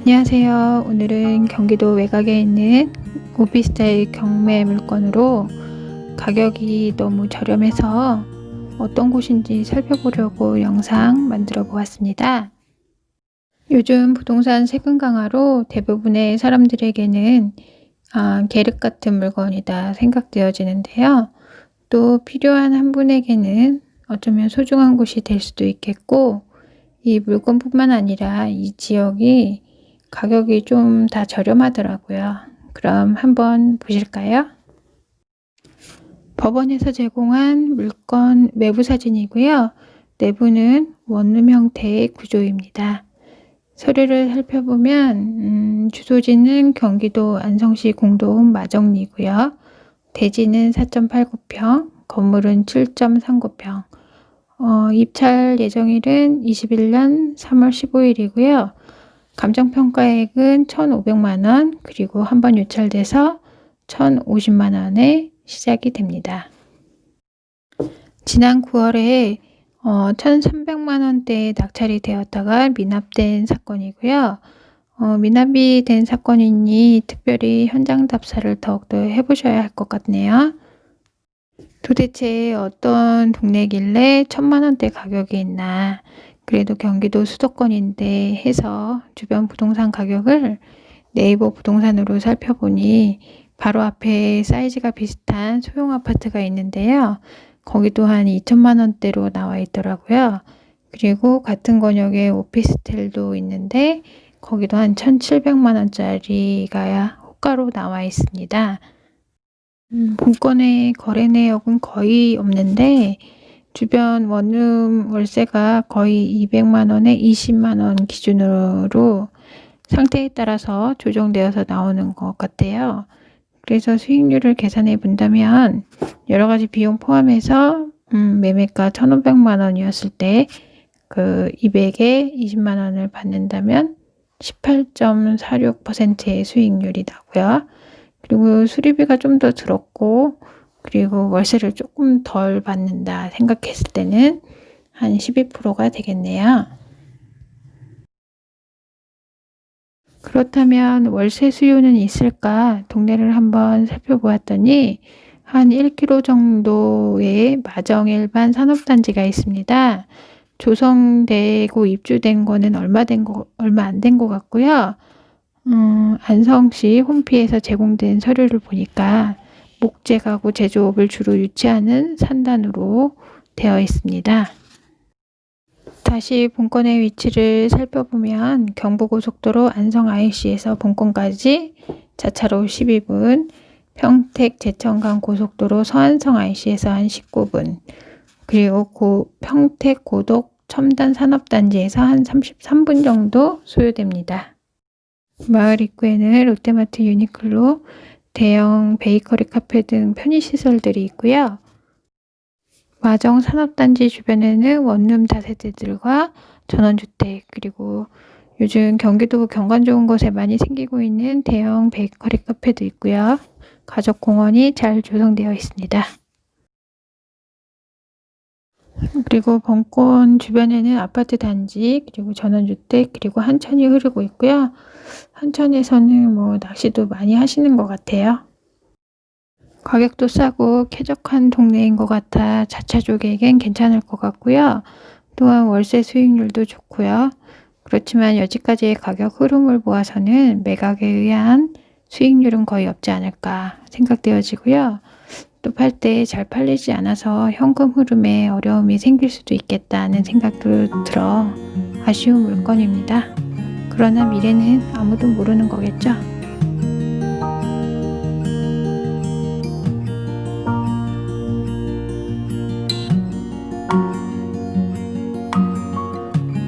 안녕하세요. 오늘은 경기도 외곽에 있는 오피스텔 경매 물건으로 가격이 너무 저렴해서 어떤 곳인지 살펴보려고 영상 만들어 보았습니다. 요즘 부동산 세금 강화로 대부분의 사람들에게는 아, 계륵 같은 물건이다 생각되어지는데요. 또 필요한 한 분에게는 어쩌면 소중한 곳이 될 수도 있겠고 이 물건뿐만 아니라 이 지역이 가격이 좀 다 저렴하더라고요. 그럼 한번 보실까요? 법원에서 제공한 물건 외부 사진이고요. 내부는 원룸 형태의 구조입니다. 서류를 살펴보면 음, 주소지는 경기도 안성시 공도읍 마정리고요. 대지는 4.89평, 건물은 7.39평. 어, 입찰 예정일은 21년 3월 15일이고요. 감정평가액은 1,500만 원, 그리고 한 번 유찰돼서 1,050만 원에 시작이 됩니다. 지난 9월에 어, 1,300만 원대에 낙찰이 되었다가 미납된 사건이고요. 어, 미납이 된 사건이니 특별히 현장 답사를 더욱더 해보셔야 할 것 같네요. 도대체 어떤 동네길래 천만 원대 가격이 있나 그래도 경기도 수도권인데 해서 주변 부동산 가격을 네이버 부동산으로 살펴보니 바로 앞에 사이즈가 비슷한 소형 아파트가 있는데요. 거기도 한 2천만 원대로 나와 있더라고요. 그리고 같은 권역에 오피스텔도 있는데 거기도 한 1,700만 원짜리가 호가로 나와 있습니다. 음, 본건의 거래 내역은 거의 없는데 주변 원룸 월세가 거의 200만 원에 20만 원 기준으로 상태에 따라서 조정되어서 나오는 것 같아요. 그래서 수익률을 계산해 본다면 여러 가지 비용 포함해서 음, 매매가 1,500만 원이었을 때 그 200에 20만 원을 받는다면 18.46%의 수익률이 나고요. 그리고 수리비가 좀 더 들었고 그리고 월세를 조금 덜 받는다 생각했을 때는 한 12%가 되겠네요. 그렇다면 월세 수요는 있을까 동네를 한번 살펴보았더니 한 1km 정도의 마정 일반 산업단지가 있습니다. 조성되고 입주된 거는 얼마 된 거, 얼마 안 된 것 같고요. 음, 안성시 홈피에서 제공된 서류를 보니까 목재 가구 제조업을 주로 유치하는 산단으로 되어 있습니다. 다시 본건의 위치를 살펴보면 경부고속도로 안성 IC에서 본건까지 자차로 12분, 평택 제천간 고속도로 서안성 IC에서 한 19분, 그리고 고, 평택 고덕 첨단 산업단지에서 한 33분 정도 소요됩니다. 마을 입구에는 롯데마트 유니클로, 대형 베이커리 카페 등 편의시설들이 있고요. 마정 산업단지 주변에는 원룸 다세대들과 전원주택 그리고 요즘 경기도 경관 좋은 곳에 많이 생기고 있는 대형 베이커리 카페도 있고요. 가족공원이 잘 조성되어 있습니다. 그리고 벙권 주변에는 아파트 단지 그리고 전원주택 그리고 한천이 흐르고 있고요. 한천에서는 뭐 낚시도 많이 하시는 것 같아요. 가격도 싸고 쾌적한 동네인 것 같아 자차족에겐 괜찮을 것 같고요. 또한 월세 수익률도 좋고요. 그렇지만 여지까지의 가격 흐름을 보아서는 매각에 의한 수익률은 거의 없지 않을까 생각되어지고요. 또 팔 때 잘 팔리지 않아서 현금 흐름에 어려움이 생길 수도 있겠다는 생각도 들어 아쉬운 물건입니다. 그러나 미래는 아무도 모르는 거겠죠.